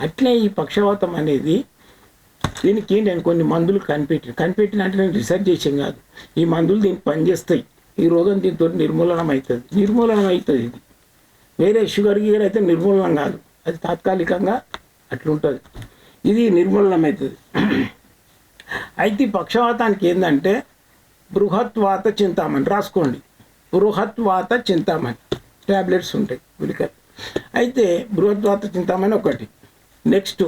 అట్లే ఈ పక్షవాతం అనేది దీనికి నేను కొన్ని మందులు కనిపెట్టిన. కనిపెట్టిన అంటే నేను రీసెర్చ్ చేసాం కాదు. ఈ మందులు దీనికి పనిచేస్తాయి. ఈ రోగం దీంతో నిర్మూలనం అవుతుంది నిర్మూలనం అవుతుంది ఇది వేరే షుగర్ గీగర్ అయితే నిర్మూలనం కాదు. అది తాత్కాలికంగా అట్లుంటుంది. ఇది నిర్మూలనం అవుతుంది అయితే ఈ పక్షవాతానికి ఏంటంటే బృహత్వాత చింతామణి. రాసుకోండి. బృహత్వాత చింతామణి. ట్యాబ్లెట్స్ ఉంటాయి. గుళికలు. అయితే బృహత్వాత చింతామణి ఒకటి. నెక్స్ట్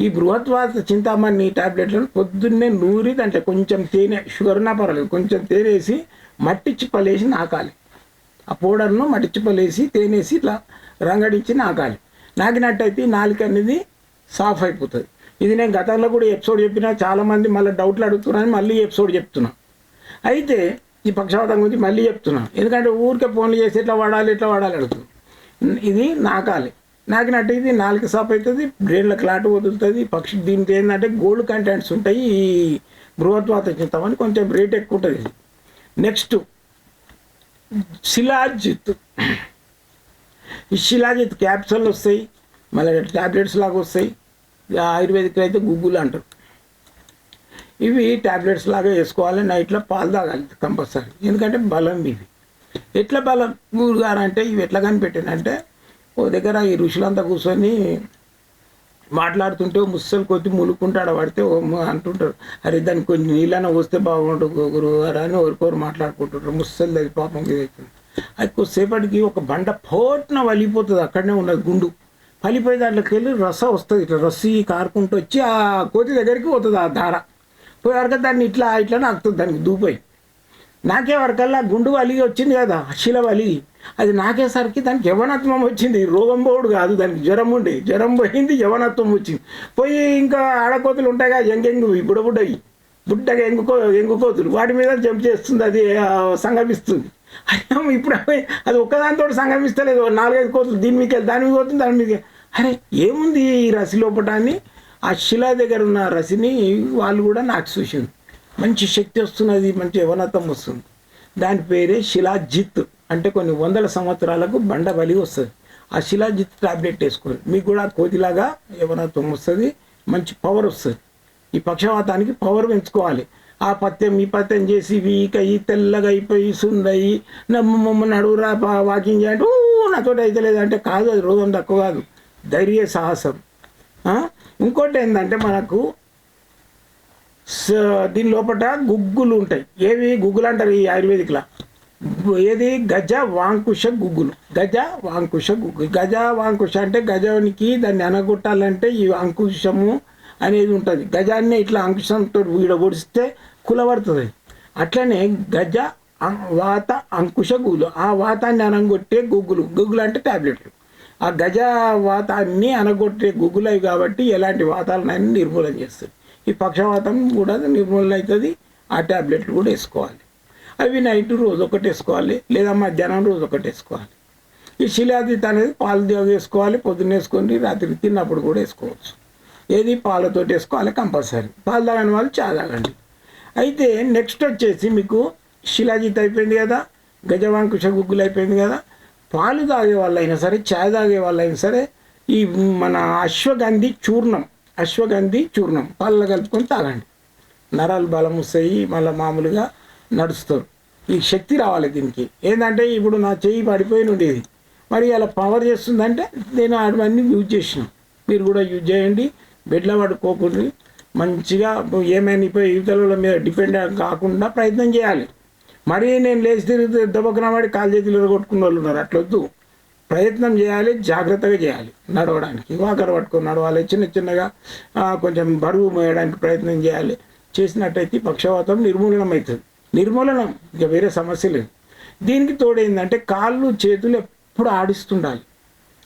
ఈ బృహత్వాత చింతామణి టాబ్లెట్లను పొద్దున్నే నూరి దాంట్లో కొంచెం తేనె షుగర్ ఉన్నా పర్వాలేదు కొంచెం తేనె వేసి మట్టి చిప్పలేసి నాకాలి. ఆ పౌడర్ను మట్టి చిప్పలేసి తేనేసి ఇట్లా రంగడించి నాకాలి. నాకినట్టయితే నాలుక అనేది సాఫ్ అయిపోతుంది. ఇది నేను గతంలో కూడా ఎపిసోడ్ చెప్పినా చాలామంది మళ్ళీ డౌట్లు అడుగుతున్నారని మళ్ళీ ఎపిసోడ్ చెప్తున్నా. అయితే ఈ పక్షవాతం గురించి మళ్ళీ చెప్తున్నా. ఎందుకంటే ఊరికే ఫోన్లు చేసి ఇట్లా వాడాలి ఇట్లా వాడాలి అడుగుతుంది ఇది నాకాలి. నాకినట్టు ఇది నాలుగు సాప్ అవుతుంది బ్రెయిన్లో క్లాట్ వదులుతుంది. పక్షి దీనికి ఏంటంటే గోల్డ్ కంటెంట్స్ ఉంటాయి ఈ బృహత్వాత చింతామని కొంచెం రేట్ ఎక్కువ ఉంటుంది. ఇది నెక్స్ట్ శిలాజిత్. ఈ శిలాజిత్ క్యాప్సూల్ వస్తాయి మళ్ళీ ట్యాబ్లెట్స్ లాగా వస్తాయి. ఇక ఆయుర్వేదిక్లో అయితే గుగ్గులు అంటారు. ఇవి ట్యాబ్లెట్స్ లాగా వేసుకోవాలి నైట్లో పాలు తాగాలి కంపల్సరీ. ఎందుకంటే బలం ఇవి ఎట్లా బలం? గురుగారు అంటే ఇవి ఎట్లా కనిపెట్టినంటే ఓ దగ్గర ఈ ఋషులంతా కూర్చొని మాట్లాడుతుంటే ముస్సలు కొద్ది ములుక్కుంటాడు పడితే అంటుంటారు అరే దానికి కొంచెం నీళ్ళన వస్తే బాగుండు గురుగారు అని ఒకరికొరు మాట్లాడుకుంటుంటారు. ముస్సలు అది పాపం అవుతుంది అది కొద్దిసేపటికి ఒక బండ పోట్న వలిపోతుంది అక్కడనే ఉన్నది గుండు పలిపోయి దాంట్లోకి వెళ్ళి రస వస్తుంది. ఇట్లా రస్సి కారుకుంటూ వచ్చి ఆ కోతి దగ్గరికి పోతుంది ఆ దార పోయే వరకు దాన్ని ఇట్లా ఇట్లా నాకుతుంది దానికి దూపోయి నాకే వరకల్లా గుండు వలిగి వచ్చింది కదా శిల వలిగి అది నాకేసరికి దానికి యవనత్వం వచ్చింది. రోగం పోడు కాదు దానికి. జ్వరం ఉండే. జ్వరం పోయింది యవనత్వం వచ్చింది. పోయి ఇంకా ఆడకోతులు ఉంటాయి కదా ఎంగెంగు బుడబుడ్డవి బుడ్డగా ఎంగుకో ఎంగుకోతులు. వాటి మీద జంప్ చేస్తుంది అది సంగమిస్తుంది. అరే ఇప్పుడు అది ఒక్కదానితో సంగమిస్తలేదు. ఓ నాలుగైదు కోతులు దీని మీకు దాని మీద పోతుంది దాని మీద అరే ఏముంది ఈ రసి లోపట అని? ఆ శిల దగ్గర ఉన్న రసిని వాళ్ళు కూడా నాకు చూసింది మంచి శక్తి వస్తున్నది మంచి యవనత్వం వస్తుంది. దాని పేరే శిలాజిత్. అంటే కొన్ని వందల సంవత్సరాలకు బండ బలి వస్తుంది. ఆ శిలాజిత్ టాబ్లెట్ వేసుకోండి. మీకు కూడా కోతిలాగా యవనత్వం వస్తుంది మంచి పవర్ వస్తుంది. ఈ పక్షవాతానికి పవర్ పెంచుకోవాలి. ఆ పత్యం ఈ పత్యం చేసి వీకయి తెల్లగైపోయి తెల్లగా అయిపోయి సుందయి నడువురా వాకింగ్ చేయండి. ఊ నాతో అయితే లేదంటే కాదు అది రోగం తక్కువ కాదు. ధైర్య సాహసం. ఇంకోటి ఏంటంటే మనకు దీని లోపల గుగ్గులు ఉంటాయి. ఏవి? గుగ్గులు అంటారు ఈ ఆయుర్వేదిక్లో. ఏది? గజ వాంకుశ గుగ్గులు. గజ వాంకుశ గుగ్గు. గజ వాంకుశ అంటే గజానికి దాన్ని అనగొట్టాలంటే ఈ అంకుశము అనేది ఉంటుంది. గజాన్ని ఇట్లా అంకుశంతో వీడగొడిస్తే కులబడుతుంది అట్లనే గజ వాత అంకుశ గుగ్గులు. ఆ వాతాన్ని అనగొట్టే గుగ్గులు. గుగ్గులు అంటే టాబ్లెట్లు. ఆ గజ వాతాన్ని అనగొట్టే గుగ్గులవి కాబట్టి ఎలాంటి వాతాలనైనా నిర్మూలన చేస్తుంది ఈ పక్షవాతం కూడా నిర్మూలన అవుతుంది ఆ టాబ్లెట్లు కూడా వేసుకోవాలి. అవి నైట్ రోజు ఒకటి వేసుకోవాలి లేదా మధ్యాహ్నం రోజు ఒకటి వేసుకోవాలి. ఈ శిలాదిత్ అనేది పాలు దిగ వేసుకోవాలి పొద్దున్న వేసుకొని రాత్రి తిన్నప్పుడు కూడా వేసుకోవచ్చు. ఏది పాలతోటి వేసుకోవాలి కంపల్సరీ. పాలు తాగని వాళ్ళు చా తాగండి. అయితే నెక్స్ట్ వచ్చేసి మీకు శిలాజిత్ అయిపోయింది కదా గజవాంకుశ గుగ్గులు అయిపోయింది కదా పాలు తాగే వాళ్ళైనా సరే చాయ్ తాగే వాళ్ళైనా సరే ఈ మన అశ్వగంధి చూర్ణం అశ్వగంధి చూర్ణం. పాలలో కలుపుకొని తాగండి. నరాలు బలం వస్తాయి మళ్ళీ మామూలుగా నడుస్తారు ఈ శక్తి రావాలి దీనికి. ఏంటంటే ఇప్పుడు నా చెయ్యి పడిపోయి ఉండేది. మరి అలా పవర్ చేస్తుందంటే నేను అవన్నీ యూజ్ చేసిన. మీరు కూడా యూజ్ చేయండి. బెడ్లో పడుకోకుండా. మంచిగా ఏమైనా ఇప్పుడు యువతల మీద డిపెండ్ కాకుండా ప్రయత్నం చేయాలి. మరీ నేను లేచి తిరిగి దెబ్బకి పడి కాలు చేతులు కొట్టుకున్న వాళ్ళు ఉన్నారు. అట్లొద్దు. ప్రయత్నం చేయాలి జాగ్రత్తగా చేయాలి. నడవడానికి. వాకర్ పట్టుకొని నడవాలి. చిన్న చిన్నగా కొంచెం బరువు మోయడానికి ప్రయత్నం చేయాలి. చేసినట్టయితే పక్షవాతం నిర్మూలనం అవుతుంది నిర్మూలనం. ఇక వేరే సమస్య లేదు. దీనికి తోడైందంటే కాళ్ళు చేతులు ఎప్పుడు ఆడిస్తుండాలి.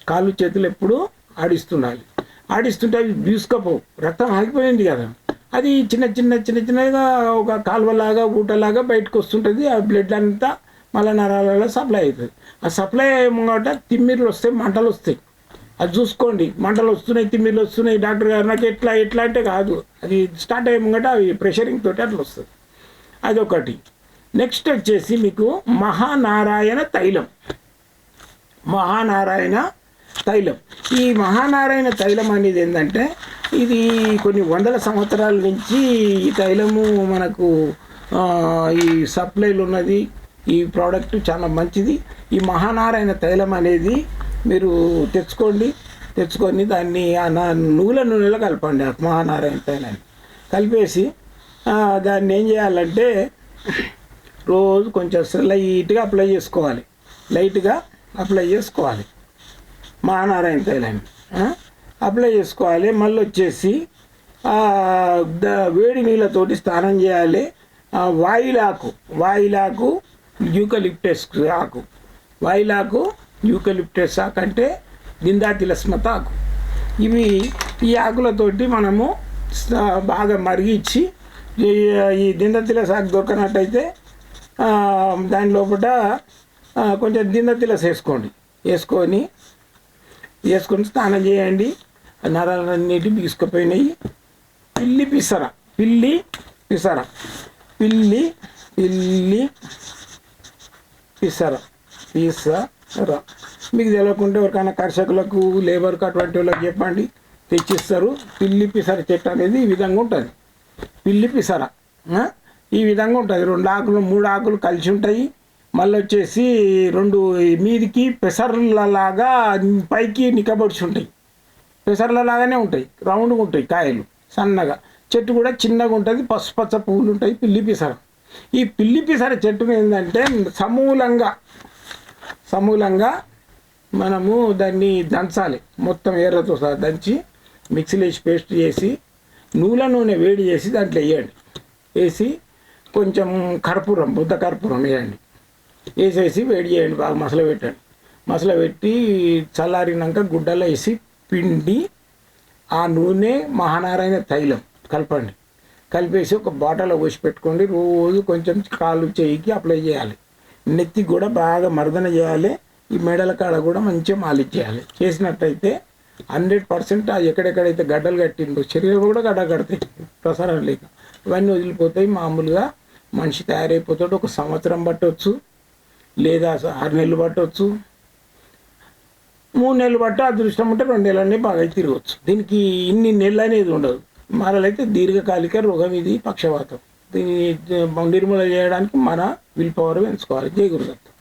కాళ్ళు చేతులు ఎప్పుడు ఆడిస్తుండాలి. ఆడిస్తుంటే అవి బ్యూసుకపోవు రక్తం ఆగిపోయింది కదా. అది చిన్న చిన్న చిన్న చిన్నగా ఒక కాలువలాగా ఊటలాగా బయటకు వస్తుంటుంది. ఆ బ్లడ్ అంతా మళ్ళీ నరాలలో సప్లై అవుతుంది. ఆ సప్లై ఏమన్నమాట తిమ్మిర్లు వస్తాయి మంటలు వస్తాయి. అది చూసుకోండి. మంటలు వస్తున్నాయి తిమ్మిర్లు వస్తున్నాయి. డాక్టర్ గారు నాకు ఎట్లా ఎట్లా అంటే కాదు. అది స్టార్ట్ అయ్యే ముంగట అవి ప్రెషరింగ్ తోటి అట్లా వస్తుంది. అదొకటి. నెక్స్ట్ వచ్చేసి మీకు మహానారాయణ తైలం. మహానారాయణ తైలం. ఈ మహానారాయణ తైలం అనేది ఏంటంటే ఇది కొన్ని వందల సంవత్సరాల నుంచి ఈ తైలము మనకు ఈ సప్లైలు ఉన్నది. ఈ ప్రోడక్ట్ చాలా మంచిది. ఈ మహానారాయణ తైలం అనేది మీరు తెచ్చుకోండి. తెచ్చుకొని దాన్ని ఆ నా- నువ్వుల నూనెలో కలపండి మహానారాయణ తైలాన్ని. కలిపేసి దాన్ని ఏం చేయాలంటే రోజు కొంచెం లైట్గా అప్లై చేసుకోవాలి. లైట్గా అప్లై చేసుకోవాలి మహానారాయణ తైలాన్ని. అప్లై చేసుకోవాలి. మళ్ళీ వచ్చేసి వేడి నీళ్ళతోటి స్నానం చేయాలి. వాయిలాకు వాయిలాకు యూకలిప్టస్ ఆకు వాయిలాకు యూకలిప్టస్ ఆకు అంటే దిందా తిలస్మత ఆకు ఇవి ఈ ఆకులతోటి మనము బాగా మరిగించి ఈ- ఈ దింద తిలస్ ఆకు దొరకనట్టయితే దాని లోపల కొంచెం దిందతిలస వేసుకోండి. వేసుకొని వేసుకొని స్నానం చేయండి. నరాలన్నిటి బిగుసుకుపోయినాయి పిల్లి పిసర. పిల్లి పిసర. పిల్లి పిల్లి ఇస్తారా? ఇస్తారా? మీకు తెలియకుంటే ఎవరికైనా కర్షకులకు లేబర్కు అటువంటి వాళ్ళకి చెప్పండి. తెచ్చిస్తారు. పిల్లి పిసర చెట్టు అనేది ఈ విధంగా ఉంటుంది. పిల్లి పిసర ఈ విధంగా ఉంటుంది. రెండు ఆకులు మూడు ఆకులు కలిసి ఉంటాయి. మళ్ళీ వచ్చేసి రెండు మీదికి పెసర్లలాగా పైకి నిక్కబడిచి ఉంటాయి. పెసర్ల లాగానే ఉంటాయి. రౌండ్గా ఉంటాయి కాయలు. సన్నగా. చెట్టు కూడా చిన్నగా ఉంటుంది. పసుపచ్చ పువ్వులు ఉంటాయి. పిల్లి పిసర ఈ పిల్లి పిసర చెట్టును ఏంటంటే సమూలంగా సమూలంగా మనము దాన్ని దంచాలి. మొత్తం ఎర్రతో సహా దంచి మిక్సీలో వేసి పేస్ట్ చేసి నూల నూనె వేడి చేసి దాంట్లో వేయండి. వేసి కొంచెం కర్పూరం బుద్ధ కర్పూరం వేయండి. వేసేసి వేడి చేయండి బాగా మసల పెట్టండి. మసల పెట్టి చల్లారినాక గుడ్డలో వేసి పిండి ఆ నూనె మహానారాయణ తైలం కలపండి. కలిపేసి ఒక బాటలో పోసి పెట్టుకోండి. రోజు కొంచెం కాలు చేయికి అప్లై చేయాలి. నెత్తికి కూడా బాగా మర్దన చేయాలి. ఈ మెడల కాడ కూడా మంచిగా మాలిష్ చేయాలి. చేసినట్టయితే హండ్రెడ్ పర్సెంట్ ఎక్కడెక్కడైతే గడ్డలు కట్టిందో శరీరం కూడా గడ్డ కడతాయి. ప్రసారం లేక. ఇవన్నీ వదిలిపోతాయి. మామూలుగా మనిషి తయారైపోతాడు. ఒక సంవత్సరం పట్టవచ్చు లేదా ఆరు నెలలు పట్టవచ్చు మూడు నెలలు పట్టి అదృష్టం ఉంటే రెండు నెలలనే బాగా తిరగవచ్చు దీనికి ఇన్ని నెలలు అనేది ఉండదు. మరలైతే దీర్ఘకాలిక రోగం ఇది పక్షవాతం. దీన్ని నిర్మూలన చేయడానికి మన విల్ పవర్ పెంచుకోవాలి జై గురుదత్త